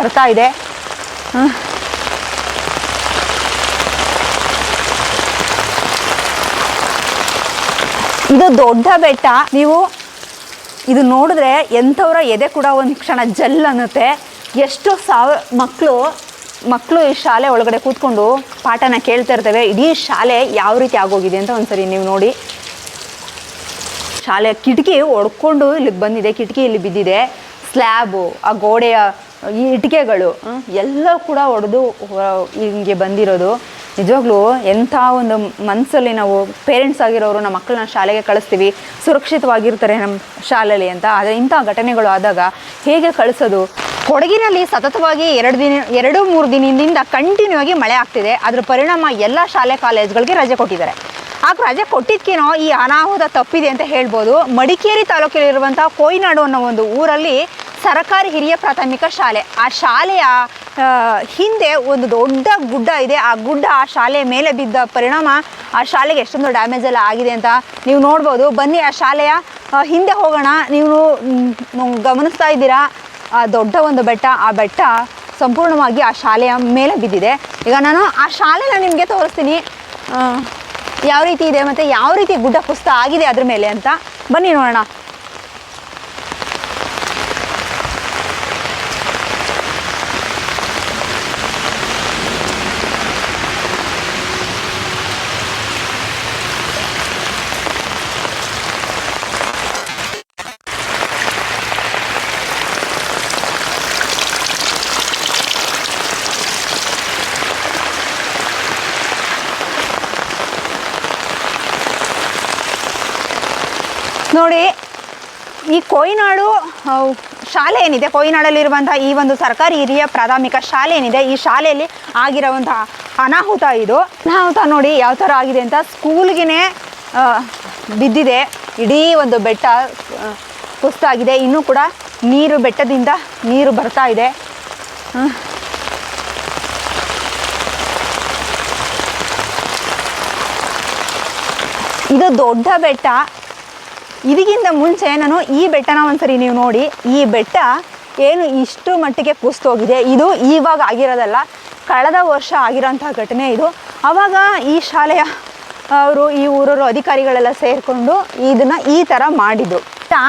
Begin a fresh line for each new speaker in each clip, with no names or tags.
ಬರ್ತಾ ಇದೆ. ಇದು ದೊಡ್ಡ ಬೆಟ್ಟ. ನೀವು ಇದು ನೋಡಿದ್ರೆ ಎಂಥವ್ರ ಎದೆ ಕೂಡ ಒಂದು ಕ್ಷಣ ಜಲ್ ಅನ್ನುತ್ತೆ. ಎಷ್ಟು ಸಾವಿರ ಮಕ್ಕಳು ಮಕ್ಕಳು ಈ ಶಾಲೆ ಒಳಗಡೆ ಕೂತ್ಕೊಂಡು ಪಾಠನ ಕೇಳ್ತಾ ಇರ್ತವೆ. ಇಡೀ ಶಾಲೆ ಯಾವ ರೀತಿ ಆಗೋಗಿದೆ ಅಂತ ಒಂದ್ಸರಿ ನೀವು ನೋಡಿ. ಶಾಲೆ ಕಿಟಕಿ ಒಡ್ಕೊಂಡು ಇಲ್ಲಿಗೆ ಬಂದಿದೆ, ಕಿಟಕಿ ಇಲ್ಲಿ ಬಿದ್ದಿದೆ. ಸ್ಲ್ಯಾಬು, ಆ ಗೋಡೆಯ ಈ ಇಟಿಕೆಗಳು ಎಲ್ಲ ಕೂಡ ಒಡೆದು ಹಿಂಗೆ ಬಂದಿರೋದು. ನಿಜವಾಗ್ಲೂ ಎಂಥ ಒಂದು ಮನಸ್ಸಲ್ಲಿ ನಾವು ಪೇರೆಂಟ್ಸ್ ಆಗಿರೋರು, ನಮ್ಮ ಮಕ್ಕಳನ್ನ ಶಾಲೆಗೆ ಕಳಿಸ್ತೀವಿ, ಸುರಕ್ಷಿತವಾಗಿರ್ತಾರೆ ನಮ್ಮ ಶಾಲೆಯಲ್ಲಿ ಅಂತ. ಆದರೆ ಇಂಥ ಘಟನೆಗಳು ಆದಾಗ ಹೇಗೆ ಕಳಿಸೋದು? ಕೊಡಗಿನಲ್ಲಿ ಸತತವಾಗಿ ಎರಡು ದಿನ, ಎರಡು, ಮೂರು ದಿನದಿಂದ ಕಂಟಿನ್ಯೂ ಆಗಿ ಮಳೆ ಆಗ್ತಿದೆ. ಅದರ ಪರಿಣಾಮ ಎಲ್ಲ ಶಾಲೆ ಕಾಲೇಜ್ಗಳಿಗೆ ರಜೆ ಕೊಟ್ಟಿದ್ದಾರೆ. ಆಗ ರಜೆ ಕೊಟ್ಟಿದ್ಕೇನೋ ಈ ಅನಾಹುತ ತಪ್ಪಿದೆ ಅಂತ ಹೇಳ್ಬೋದು. ಮಡಿಕೇರಿ ತಾಲೂಕಲ್ಲಿರುವಂಥ ಕೊಯ್ನಾಡು ಅನ್ನೋ ಒಂದು ಊರಲ್ಲಿ ಸರಕಾರಿ ಹಿರಿಯ ಪ್ರಾಥಮಿಕ ಶಾಲೆ. ಆ ಶಾಲೆಯ ಹಿಂದೆ ಒಂದು ದೊಡ್ಡ ಗುಡ್ಡ ಇದೆ. ಆ ಗುಡ್ಡ ಆ ಶಾಲೆಯ ಮೇಲೆ ಬಿದ್ದ ಪರಿಣಾಮ ಆ ಶಾಲೆಗೆ ಎಷ್ಟೊಂದು ಡ್ಯಾಮೇಜ್ ಎಲ್ಲ ಆಗಿದೆ ಅಂತ ನೀವು ನೋಡ್ಬೋದು. ಬನ್ನಿ, ಆ ಶಾಲೆಯ ಹಿಂದೆ ಹೋಗೋಣ. ನೀವು ಗಮನಿಸ್ತಾ ಇದ್ದೀರಾ? ಆ ದೊಡ್ಡ ಒಂದು ಬೆಟ್ಟ. ಆ ಬೆಟ್ಟ ಸಂಪೂರ್ಣವಾಗಿ ಆ ಶಾಲೆಯ ಮೇಲೆ ಬಿದ್ದಿದೆ. ಈಗ ನಾನು ಆ ಶಾಲೆನ ನಿಮಗೆ ತೋರಿಸ್ತೀನಿ. ಯಾವ ರೀತಿ ಇದೆ ಮತ್ತು ಯಾವ ರೀತಿ ಗುಡ್ಡ ಪುಸ್ತಕ ಆಗಿದೆ ಅದ್ರ ಮೇಲೆ ಅಂತ. ಬನ್ನಿ ನೋಡೋಣ ನೋಡಿ ಈ ಕೊಯ್ನಾಡು ಶಾಲೆ ಏನಿದೆ? ಕೊಯ್ನಾಡಲ್ಲಿರುವಂಥ ಈ ಒಂದು ಸರ್ಕಾರಿ ಹಿರಿಯ ಪ್ರಾಥಮಿಕ ಶಾಲೆ ಏನಿದೆ? ಈ ಶಾಲೆಯಲ್ಲಿ ಆಗಿರುವಂತಹ ಅನಾಹುತ ಇದು. ಅನಾಹುತ ನೋಡಿ ಯಾವ ಥರ ಆಗಿದೆ ಅಂತ ಸ್ಕೂಲ್ಗೆ ಬಿದ್ದಿದೆ. ಇಡೀ ಒಂದು ಬೆಟ್ಟ ಕುಸಿತಾಗಿದೆ ಇನ್ನೂ ಕೂಡ ನೀರು, ಬೆಟ್ಟದಿಂದ ನೀರು ಬರ್ತಾ ಇದೆ. ಇದು ದೊಡ್ಡ ಬೆಟ್ಟ. ಇದಕ್ಕಿಂತ ಮುಂಚೆ ನಾನು ಈ ಬೆಟ್ಟನ ಒಂದ್ಸರಿ ನೀವು ನೋಡಿ, ಈ ಬೆಟ್ಟ ಏನು ಇಷ್ಟು ಮಟ್ಟಿಗೆ ಕುಸ್ತೋಗಿದೆ ಇದು ಇವಾಗ ಆಗಿರೋದಲ್ಲ, ಕಳೆದ ವರ್ಷ ಆಗಿರೋಂಥ ಘಟನೆ ಇದು. ಆವಾಗ ಈ ಶಾಲೆಯ ಅವರು, ಈ ಊರವರು ಅಧಿಕಾರಿಗಳೆಲ್ಲ ಸೇರಿಕೊಂಡು ಇದನ್ನು ಈ ಥರ ಮಾಡಿದ್ದು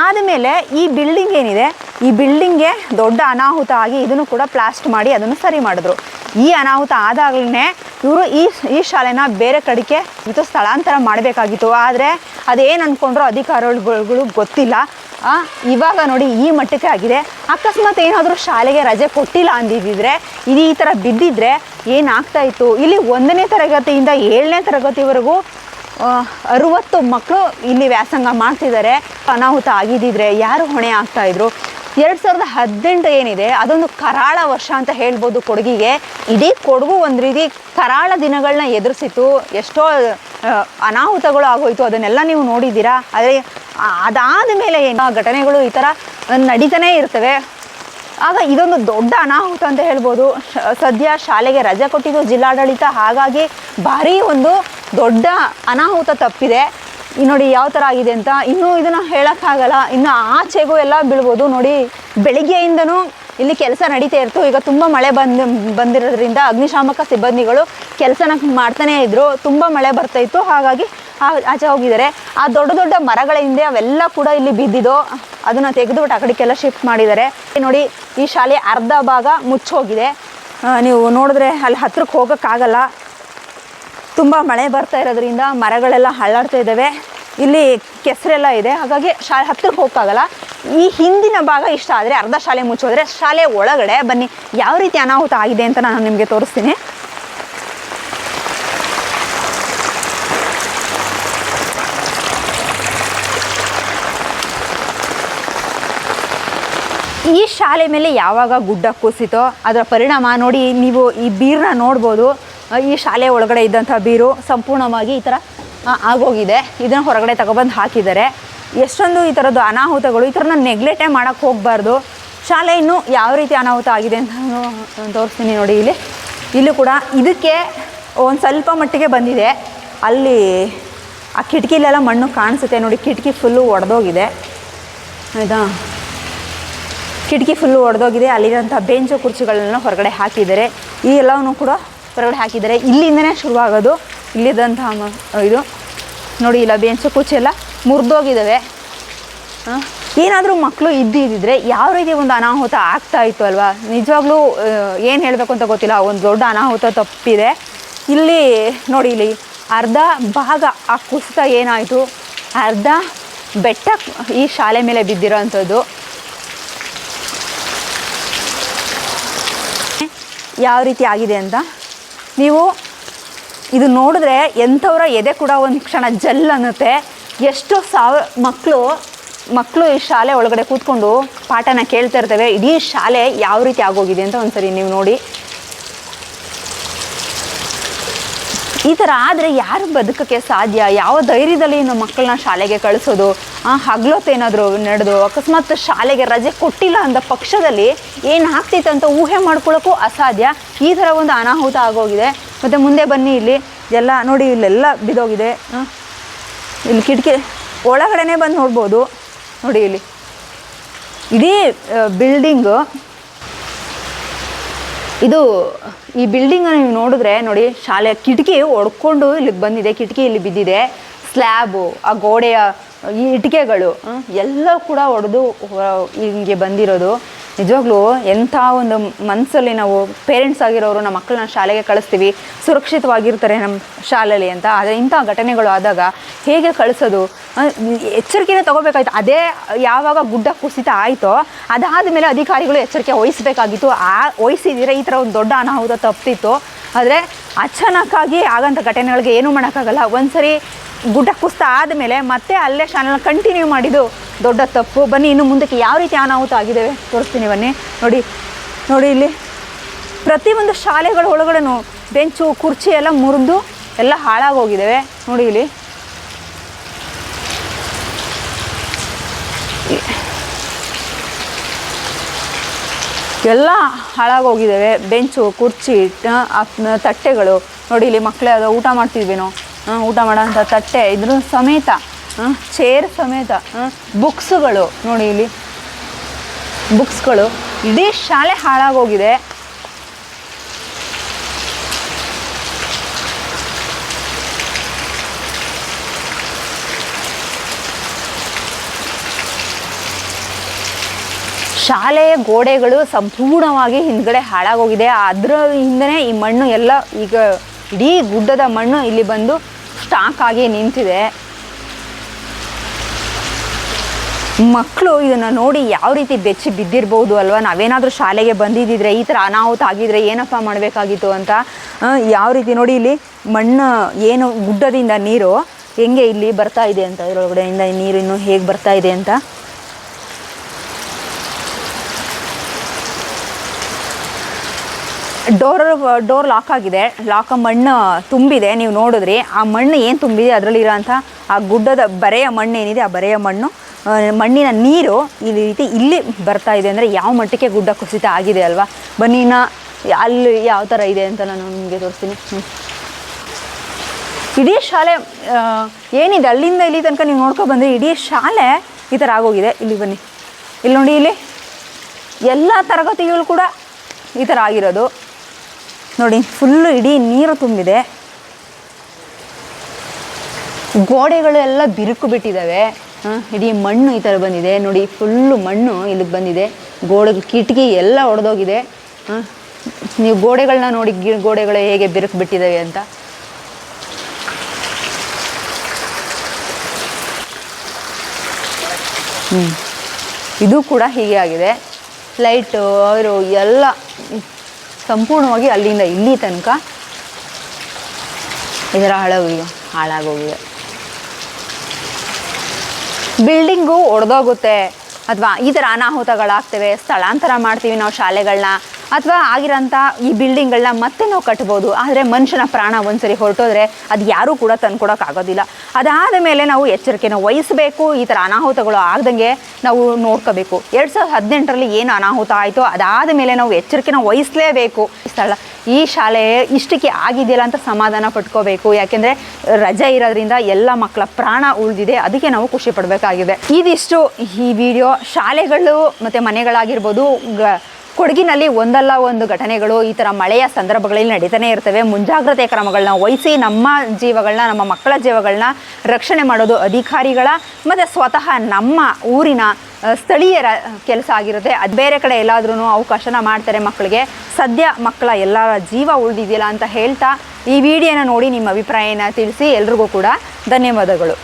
ಆದಮೇಲೆ ಈ ಬಿಲ್ಡಿಂಗ್ ಏನಿದೆ, ಈ ಬಿಲ್ಡಿಂಗ್ಗೆ ದೊಡ್ಡ ಅನಾಹುತ ಆಗಿ ಇದನ್ನು ಕೂಡ ಪ್ಲಾಸ್ಟ್ ಮಾಡಿ ಅದನ್ನು ಸರಿ ಮಾಡಿದ್ರು. ಈ ಅನಾಹುತ ಆದಾಗಲೇ ಇವರು ಈ ಈ ಶಾಲೆನ ಬೇರೆ ಕಡೆಗೆ ಇದು ಸ್ಥಳಾಂತರ ಮಾಡಬೇಕಾಗಿತ್ತು. ಆದರೆ ಅದೇನು ಅಂದ್ಕೊಂಡ್ರು ಅಧಿಕಾರಿಗಳು ಗೊತ್ತಿಲ್ಲ. ಇವಾಗ ನೋಡಿ ಈ ಮಟ್ಟಕ್ಕೆ ಆಗಿದೆ. ಅಕಸ್ಮಾತ್ ಏನಾದರೂ ಶಾಲೆಗೆ ರಜೆ ಕೊಟ್ಟಿಲ್ಲ ಅಂದಿದ್ದಿದ್ರೆ ಇದು ಈ ಥರ ಬಿದ್ದಿದ್ರೆ ಏನಾಗ್ತಾ ಇತ್ತು? ಇಲ್ಲಿ ಒಂದನೇ ತರಗತಿಯಿಂದ ಏಳನೇ ತರಗತಿವರೆಗೂ ಅರುವತ್ತು ಮಕ್ಕಳು ಇಲ್ಲಿ ವ್ಯಾಸಂಗ ಮಾಡ್ತಿದ್ದಾರೆ. ಅನಾಹುತ ಆಗಿದ್ದಿದ್ರೆ ಯಾರು ಹೊಣೆ ಆಗ್ತಾ ಇದ್ರು? ಎರಡು ಸಾವಿರದ ಹದಿನೆಂಟು ಏನಿದೆ, ಅದೊಂದು ಕರಾಳ ವರ್ಷ ಅಂತ ಹೇಳ್ಬೋದು ಕೊಡಗಿಗೆ. ಇಡೀ ಕೊಡಗು ಒಂದು ರೀತಿ ಕರಾಳ ದಿನಗಳನ್ನ ಎದುರಿಸಿತು ಎಷ್ಟೋ ಅನಾಹುತಗಳು ಆಗೋಯ್ತು. ಅದನ್ನೆಲ್ಲ ನೀವು ನೋಡಿದ್ದೀರಾ? ಆದರೆ ಅದಾದ ಮೇಲೆ ಏನು ಘಟನೆಗಳು ಈ ಥರ ನಡೀತಾನೇ ಇರ್ತವೆ. ಆಗ ಇದೊಂದು ದೊಡ್ಡ ಅನಾಹುತ ಅಂತ ಹೇಳ್ಬೋದು. ಸದ್ಯ ಶಾಲೆಗೆ ರಜೆ ಕೊಟ್ಟಿದ್ದು ಜಿಲ್ಲಾಡಳಿತ. ಹಾಗಾಗಿ ಭಾರಿ ಒಂದು ದೊಡ್ಡ ಅನಾಹುತ ತಪ್ಪಿದೆ. ಈ ನೋಡಿ ಯಾವ ಥರ ಆಗಿದೆ ಅಂತ ಇನ್ನೂ ಇದನ್ನು ಹೇಳೋಕ್ಕಾಗಲ್ಲ. ಇನ್ನು ಆಚೆಗೂ ಎಲ್ಲ ಬೀಳ್ಬೋದು. ನೋಡಿ, ಬೆಳಿಗ್ಗೆಯಿಂದನೂ ಇಲ್ಲಿ ಕೆಲಸ ನಡೀತಾ ಇರ್ತು. ಈಗ ತುಂಬ ಮಳೆ ಬಂದು, ಬಂದಿರೋದ್ರಿಂದ ಅಗ್ನಿಶಾಮಕ ಸಿಬ್ಬಂದಿಗಳು ಕೆಲಸನ ಮಾಡ್ತಾನೇ ಇದ್ದರು ತುಂಬ ಮಳೆ ಬರ್ತಾ ಇತ್ತು. ಹಾಗಾಗಿ ಆಚೆ ಹೋಗಿದ್ದಾರೆ. ಆ ದೊಡ್ಡ ದೊಡ್ಡ ಮರಗಳ ಹಿಂದೆ ಅವೆಲ್ಲ ಕೂಡ ಇಲ್ಲಿ ಬಿದ್ದಿದ್ದು. ಅದನ್ನು ತೆಗೆದುಬಿಟ್ಟು ಆ ಕಡೆಗೆಲ್ಲ ಶಿಫ್ಟ್ ಮಾಡಿದ್ದಾರೆ. ನೋಡಿ, ಈ ಶಾಲೆ ಅರ್ಧ ಭಾಗ ಮುಚ್ಚೋಗಿದೆ. ನೀವು ನೋಡಿದ್ರೆ ಅಲ್ಲಿ ಹತ್ರಕ್ಕೆ ಹೋಗೋಕ್ಕಾಗಲ್ಲ. ತುಂಬ ಮಳೆ ಬರ್ತಾ ಇರೋದ್ರಿಂದ ಮರಗಳೆಲ್ಲ ಹಳ್ಳಾಡ್ತಾ ಇದ್ದಾವೆ ಇಲ್ಲಿ ಕೆಸರೆಲ್ಲ ಇದೆ. ಹಾಗಾಗಿ ಶಾಲೆ ಹತ್ತಿರಕ್ಕೆ ಹೋಗೋಕ್ಕಾಗಲ್ಲ. ಈ ಹಿಂದಿನ ಭಾಗ ಇಷ್ಟ ಆದರೆ ಅರ್ಧ ಶಾಲೆ ಮುಚ್ಚೋದ್ರೆ ಶಾಲೆ ಒಳಗಡೆ ಬನ್ನಿ. ಯಾವ ರೀತಿ ಅನಾಹುತ ಆಗಿದೆ ಅಂತ ನಾನು ನಿಮಗೆ ತೋರಿಸ್ತೀನಿ. ಈ ಶಾಲೆ ಮೇಲೆ ಯಾವಾಗ ಗುಡ್ಡ ಕುಸಿತೋ ಅದರ ಪರಿಣಾಮ ನೋಡಿ ನೀವು ಈ ಬೀರನ್ನ ನೋಡ್ಬೋದು. ಈ ಶಾಲೆ ಒಳಗಡೆ ಇದ್ದಂಥ ಬೀರು ಸಂಪೂರ್ಣವಾಗಿ ಈ ಥರ ಆಗೋಗಿದೆ. ಇದನ್ನು ಹೊರಗಡೆ ತಗೊಬಂದು ಹಾಕಿದ್ದಾರೆ. ಎಷ್ಟೊಂದು ಈ ಥರದ್ದು ಅನಾಹುತಗಳು, ಈ ಥರನ ನೆಗ್ಲೆಕ್ಟೇ ಮಾಡೋಕ್ಕೆ ಹೋಗಬಾರ್ದು. ಶಾಲೆ ಇನ್ನೂ ಯಾವ ರೀತಿ ಅನಾಹುತ ಆಗಿದೆ ಅಂತ ತೋರಿಸ್ತೀನಿ ನೋಡಿ ಇಲ್ಲಿ. ಇಲ್ಲೂ ಕೂಡ ಇದಕ್ಕೆ ಒಂದು ಸ್ವಲ್ಪ ಮಟ್ಟಿಗೆ ಬಂದಿದೆ. ಅಲ್ಲಿ ಆ ಕಿಟಕಿಲೆಲ್ಲ ಮಣ್ಣು ಕಾಣಿಸುತ್ತೆ ನೋಡಿ, ಕಿಟಕಿ ಫುಲ್ಲು ಒಡೆದೋಗಿದೆ. ಆಯಿತಾ? ಕಿಟಕಿ ಫುಲ್ಲು ಒಡೆದೋಗಿದೆ. ಅಲ್ಲಿರೋಂಥ ಬೆಂಚು ಕುರ್ಚಿಗಳನ್ನ ಹೊರಗಡೆ ಹಾಕಿದ್ದಾರೆ. ಈ ಎಲ್ಲವನ್ನು ಕೂಡ ಹೊರಗಡೆ ಹಾಕಿದ್ದಾರೆ ಇಲ್ಲಿಂದನೇ ಶುರುವಾಗೋದು. ಇಲ್ಲಿದ್ದಂತಹ ಮ- ಇದು. ನೋಡಿ, ಇಲ್ಲ ಬೆಂಚು ಕುಚ್ಚೆಲ್ಲ ಮುರಿದೋಗಿದ್ದಾವೆ ಏನಾದರೂ ಮಕ್ಕಳು ಇದ್ದಿದ್ದಿದ್ರೆ ಯಾವ ರೀತಿ ಒಂದು ಅನಾಹುತ ಆಗ್ತಾ ಇತ್ತು ಅಲ್ವಾ? ನಿಜವಾಗ್ಲೂ ಏನು ಹೇಳಬೇಕು ಅಂತ ಗೊತ್ತಿಲ್ಲ. ಒಂದು ದೊಡ್ಡ ಅನಾಹುತ ತಪ್ಪಿದೆ. ಇಲ್ಲಿ, ನೋಡಿ, ಇಲ್ಲಿ ಅರ್ಧ ಭಾಗ ಆ ಕುಸಿತ ಏನಾಯಿತು? ಅರ್ಧ ಬೆಟ್ಟ ಈ ಶಾಲೆ ಮೇಲೆ ಬಿದ್ದಿರೋ ಅಂಥದ್ದು ಯಾವ ರೀತಿ ಆಗಿದೆ ಅಂತ? ನೀವು ಇದು ನೋಡಿದ್ರೆ ಎಂಥವ್ರ ಎದೆ ಕೂಡ ಒಂದು ಕ್ಷಣ ಜಲ್ ಅನ್ನುತ್ತೆ. ಎಷ್ಟು ಸಾವಿರ ಮಕ್ಕಳು ಮಕ್ಕಳು ಈ ಶಾಲೆ ಒಳಗಡೆ ಕೂತ್ಕೊಂಡು ಪಾಠನ ಕೇಳ್ತಾ ಇರ್ತವೆ. ಇಡೀ ಶಾಲೆ ಯಾವ ರೀತಿ ಆಗೋಗಿದೆ ಅಂತ ಒಂದ್ಸರಿ ನೀವು ನೋಡಿ. ಈ ಥರ ಆದರೆ ಯಾರು ಬದುಕಕ್ಕೆ ಸಾಧ್ಯ? ಯಾವ ಧೈರ್ಯದಲ್ಲಿ ಇನ್ನು ಮಕ್ಕಳನ್ನ ಶಾಲೆಗೆ ಕಳಿಸೋದು? ಹಗ್ಲೊತ್ತೇನಾದರೂ ನಡೆದು ಅಕಸ್ಮಾತ್ ಶಾಲೆಗೆ ರಜೆ ಕೊಟ್ಟಿಲ್ಲ ಅಂದ ಪಕ್ಷದಲ್ಲಿ ಏನು ಆಗ್ತಿತ್ತು ಅಂತ ಊಹೆ ಮಾಡ್ಕೊಳ್ಳೋಕ್ಕೂ ಅಸಾಧ್ಯ? ಈ ಥರ ಒಂದು ಅನಾಹುತ ಆಗೋಗಿದೆ. ಮತ್ತು ಮುಂದೆ ಬನ್ನಿ ಇಲ್ಲಿ. ಎಲ್ಲ ನೋಡಿ ಇಲ್ಲೆಲ್ಲ ಬಿದ್ದೋಗಿದೆ. ಆ, ಇಲ್ಲಿ ಕಿಟಕಿ ಒಳಗಡೆನೇ ಬಂದು ನೋಡ್ಬೋದು. ನೋಡಿ ಇಲ್ಲಿ. ಇಡೀ ಬಿಲ್ಡಿಂಗು ಇದು ಈ ಬಿಲ್ಡಿಂಗ್ ನೀವು ನೋಡಿದ್ರೆ ನೋಡಿ ಶಾಲೆ ಕಿಟಕಿ ಒಡ್ಕೊಂಡು ಇಲ್ಲಿಗೆ ಬಂದಿದೆ. ಕಿಟಕಿ ಇಲ್ಲಿ ಬಿದ್ದಿದೆ. ಸ್ಲ್ಯಾಬು ಆ ಗೋಡೆಯ ಈ ಇಟಿಕೆಗಳು ಎಲ್ಲ ಕೂಡ ಒಡೆದು ಹಿಂಗೆ ಬಂದಿರೋದು. ನಿಜವಾಗ್ಲೂ ಎಂಥ ಒಂದು ಮನಸ್ಸಲ್ಲಿ ನಾವು ಪೇರೆಂಟ್ಸ್ ಆಗಿರೋರು, ನಮ್ಮ ಮಕ್ಕಳನ್ನ ಶಾಲೆಗೆ ಕಳಿಸ್ತೀವಿ, ಸುರಕ್ಷಿತವಾಗಿರ್ತಾರೆ ನಮ್ಮ ಶಾಲೆಯಲ್ಲಿ ಅಂತ. ಆದರೆ ಇಂಥ ಘಟನೆಗಳು ಆದಾಗ ಹೇಗೆ ಕಳಿಸೋದು? ಎಚ್ಚರಿಕೆನ ತಗೋಬೇಕಾಯ್ತು. ಅದೇ ಯಾವಾಗ ಗುಡ್ಡ ಕುಸಿತ ಆಯಿತೋ ಅದಾದ ಮೇಲೆ ಅಧಿಕಾರಿಗಳು ಎಚ್ಚರಿಕೆ ವಹಿಸಬೇಕಾಗಿತ್ತು. ಆ, ವಹಿಸಿದರೆ ಈ ಥರ ಒಂದು ದೊಡ್ಡ ಅನಾಹುತ ತಪ್ಪಿತ್ತು. ಆದರೆ ಅಚಾನಕ್ಕಾಗಿ ಆಗಂಥ ಘಟನೆಗಳಿಗೆ ಏನೂ ಮಾಡೋಕ್ಕಾಗಲ್ಲ. ಒಂದ್ಸರಿ ಗುಡ್ಡ ಕುಸಿತ ಆದಮೇಲೆ ಮತ್ತೆ ಅಲ್ಲೇ ಶಾಲೆನ ಕಂಟಿನ್ಯೂ ಮಾಡಿದ್ದು. ದೊಡ್ಡ ತಪ್ಪು. ಬನ್ನಿ ಇನ್ನು ಮುಂದಕ್ಕೆ ಯಾವ ರೀತಿ ಅನಾಹುತ ಆಗಿದ್ದೇವೆ ತೋರಿಸ್ತೀನಿ ಬನ್ನಿ. ನೋಡಿ ನೋಡಿ ಇಲ್ಲಿ. ಪ್ರತಿಯೊಂದು ಶಾಲೆಗಳ ಒಳಗಡೆನೂ ಬೆಂಚು ಕುರ್ಚಿ ಎಲ್ಲ ಮುರಿದು ಎಲ್ಲ ಹಾಳಾಗೋಗಿದ್ದಾವೆ ನೋಡಿ ಇಲ್ಲಿ. ಎಲ್ಲ ಹಾಳಾಗೋಗಿದ್ದಾವೆ ಬೆಂಚು ಕುರ್ಚಿ ತಟ್ಟೆಗಳು. ನೋಡಿ ಇಲ್ಲಿ ಮಕ್ಕಳೇ ಅದು ಊಟ ಮಾಡ್ತಿದ್ವಿ ನಾವು. ಆ, ಊಟ ಮಾಡೋಂಥ ತಟ್ಟೆ. ಇದ್ರ ಸಮೇತ ಚೇರ್ ಸಮೇತ ಬುಕ್ಸ್ಗಳು, ನೋಡಿ ಇಲ್ಲಿ. ಬುಕ್ಸ್ಗಳು. ಇಡೀ ಶಾಲೆ ಹಾಳಾಗೋಗಿದೆ. ಶಾಲೆಯ ಗೋಡೆಗಳು ಸಂಪೂರ್ಣವಾಗಿ ಹಿಂದ್ಗಡೆ ಹಾಳಾಗೋಗಿದೆ. ಅದರ ಹಿಂದನೇ ಈ ಮಣ್ಣು ಎಲ್ಲ ಈಗ ಇಡೀ ಗುಡ್ಡದ ಮಣ್ಣು ಇಲ್ಲಿ ಬಂದು ಸ್ಟಾಕ್ ಆಗಿ ನಿಂತಿದೆ. ಮಕ್ಕಳು ಇದನ್ನು ನೋಡಿ ಯಾವ ರೀತಿ ಬೆಚ್ಚಿ ಬಿದ್ದಿರ್ಬೋದು ಅಲ್ವಾ? ನಾವೇನಾದರೂ ಶಾಲೆಗೆ ಬಂದಿದ್ದಿದ್ರೆ ಈ ಥರ ಅನಾಹುತ ಆಗಿದ್ರೆ ಏನಪ್ಪ ಮಾಡಬೇಕಾಗಿತ್ತು ಅಂತ? ಯಾವ ರೀತಿ ನೋಡಿ ಇಲ್ಲಿ ಮಣ್ಣು ಏನು ಗುಡ್ಡದಿಂದ ನೀರು ಹೆಂಗೆ ಇಲ್ಲಿ ಬರ್ತಾ ಇದೆ ಅಂತ ಇದರೊಳಗಡೆಯಿಂದ ನೀರು ಇನ್ನು ಹೇಗೆ ಬರ್ತಾ ಇದೆ ಅಂತ? ಡೋರ್ ಡೋರ್ ಲಾಕ್ ಆಗಿದೆ. ಲಾಕ್ ಮಣ್ಣು ತುಂಬಿದೆ, ನೀವು ನೋಡಿದ್ರಿ. ಆ ಮಣ್ಣು ಏನು ತುಂಬಿದೆ ಅದರಲ್ಲಿರೋಂಥ ಆ ಗುಡ್ಡದ ಬರೆಯ ಮಣ್ಣು ಏನಿದೆ ಆ ಬರೆಯ ಮಣ್ಣು ಮಣ್ಣಿನ ನೀರು ಈ ರೀತಿ ಇಲ್ಲಿ ಬರ್ತಾ ಇದೆ ಅಂದರೆ ಯಾವ ಮಟ್ಟಕ್ಕೆ ಗುಡ್ಡ ಕುಸಿತ ಆಗಿದೆ ಅಲ್ವಾ? ಬನ್ನಿನ ಅಲ್ಲಿ ಯಾವ ಥರ ಇದೆ ಅಂತ ನಾನು ನಿಮಗೆ ತೋರಿಸ್ತೀನಿ. ಇಡೀ ಶಾಲೆ ಏನಿದೆ? ಅಲ್ಲಿಂದ ಇಲ್ಲಿ ತನಕ ನೀವು ನೋಡ್ಕೊ ಬಂದರೆ ಇಡೀ ಶಾಲೆ ಈ ಥರ ಆಗೋಗಿದೆ. ಇಲ್ಲಿ ಬನ್ನಿ. ಇಲ್ಲಿ ನೋಡಿ, ಇಲ್ಲಿ ಎಲ್ಲ ತರಗತಿಗಳು ಕೂಡ ಈ ಥರ ಆಗಿರೋದು. ನೋಡಿ ಫುಲ್ಲು ಇಡೀ ನೀರು ತುಂಬಿದೆ. ಗೋಡೆಗಳು ಎಲ್ಲ ಬಿರುಕು ಬಿಟ್ಟಿದ್ದಾವೆ. ಇಡೀ ಮಣ್ಣು ಈ ಥರ ಬಂದಿದೆ. ನೋಡಿ ಫುಲ್ಲು ಮಣ್ಣು ಇಲ್ಲಿಗೆ ಬಂದಿದೆ. ಗೋಡೆ ಕಿಟಕಿ ಎಲ್ಲ ಒಡೆದೋಗಿದೆ. ನೀವು ಗೋಡೆಗಳನ್ನ ನೋಡಿ, ಗಿ, ಗೋಡೆಗಳು ಹೇಗೆ ಬಿರುಕು ಬಿಟ್ಟಿದ್ದಾವೆ ಅಂತ. ಹ್ಞೂ ಇದು ಕೂಡ ಹೀಗೆ ಆಗಿದೆ. ಲೈಟು ಅವರು ಎಲ್ಲ ಸಂಪೂರ್ಣವಾಗಿ ಅಲ್ಲಿಂದ ಇಲ್ಲಿ ತನಕ ಇದರ ಹಾಳಾಗೋಗಿದೆ ಹಾಳಾಗೋಗಿದೆ. ಬಿಲ್ಡಿಂಗು ಒಡೆದೋಗುತ್ತೆ. ಅಥವಾ ಈ ಥರ ಅನಾಹುತಗಳಾಗ್ತವೆ ಸ್ಥಳಾಂತರ ಮಾಡ್ತೀವಿ ನಾವು ಶಾಲೆಗಳನ್ನ ಅಥವಾ ಆಗಿರೋಂಥ ಈ ಬಿಲ್ಡಿಂಗ್ಗಳನ್ನ ಮತ್ತೆ ನಾವು ಕಟ್ಬೋದು, ಆದರೆ ಮನುಷ್ಯನ ಪ್ರಾಣ ಒಂದ್ಸರಿ ಹೊರಟೋದ್ರೆ ಅದು ಯಾರೂ ಕೂಡ ತಂದ್ಕೊಡೋಕ್ಕಾಗೋದಿಲ್ಲ ಅದಾದ ಮೇಲೆ ನಾವು ಎಚ್ಚರಿಕೆನ ವಹಿಸಬೇಕು, ಈ ಥರ ಅನಾಹುತಗಳು ಆಗ್ದಂಗೆ ನಾವು ನೋಡ್ಕೋಬೇಕು. ಎರಡು ಸಾವಿರದ ಹದಿನೆಂಟರಲ್ಲಿ ಏನು ಅನಾಹುತ ಆಯಿತು ಅದಾದ ಮೇಲೆ ನಾವು ಎಚ್ಚರಿಕೆನ ವಹಿಸಲೇಬೇಕು. ಸ್ಥಳ, ಈ ಶಾಲೆ ಇಷ್ಟಕ್ಕೆ ಆಗಿದೆಯಲ್ಲ ಅಂತ ಸಮಾಧಾನ ಪಟ್ಕೋಬೇಕು. ಯಾಕೆಂದರೆ ರಜೆ ಇರೋದ್ರಿಂದ ಎಲ್ಲ ಮಕ್ಕಳ ಪ್ರಾಣ ಉಳಿದಿದೆ, ಅದಕ್ಕೆ ನಾವು ಖುಷಿ ಪಡಬೇಕಾಗಿದೆ. ಇದಿಷ್ಟು ಈ ವಿಡಿಯೋ ಶಾಲೆಗಳು ಮತ್ತು ಮನೆಗಳಾಗಿರ್ಬೋದು ಕೊಡಗಿನಲ್ಲಿ ಒಂದಲ್ಲ ಒಂದು ಘಟನೆಗಳು, ಈ ಥರ ಮಳೆಯ ಸಂದರ್ಭಗಳಲ್ಲಿ ನಡೀತಾನೆ ಇರ್ತವೆ. ಮುಂಜಾಗ್ರತೆ ಕ್ರಮಗಳನ್ನ ವಹಿಸಿ ನಮ್ಮ ಜೀವಗಳನ್ನ ನಮ್ಮ ಮಕ್ಕಳ ಜೀವಗಳನ್ನ ರಕ್ಷಣೆ ಮಾಡೋದು ಅಧಿಕಾರಿಗಳ ಮತ್ತು ಸ್ವತಃ ನಮ್ಮ ಊರಿನ ಸ್ಥಳೀಯರ ಕೆಲಸ ಆಗಿರುತ್ತೆ. ಅದು ಬೇರೆ ಕಡೆ ಎಲ್ಲಾದ್ರೂ ಅವಕಾಶನ ಮಾಡ್ತಾರೆ ಮಕ್ಕಳಿಗೆ. ಸದ್ಯ ಮಕ್ಕಳ ಎಲ್ಲರ ಜೀವ ಉಳಿದಿದೆಯಲ್ಲ ಅಂತ ಹೇಳ್ತಾ ಈ ವಿಡಿಯೋನ ನೋಡಿ ನಿಮ್ಮ ಅಭಿಪ್ರಾಯನ ತಿಳಿಸಿ ಎಲ್ರಿಗೂ ಕೂಡ ಧನ್ಯವಾದಗಳು.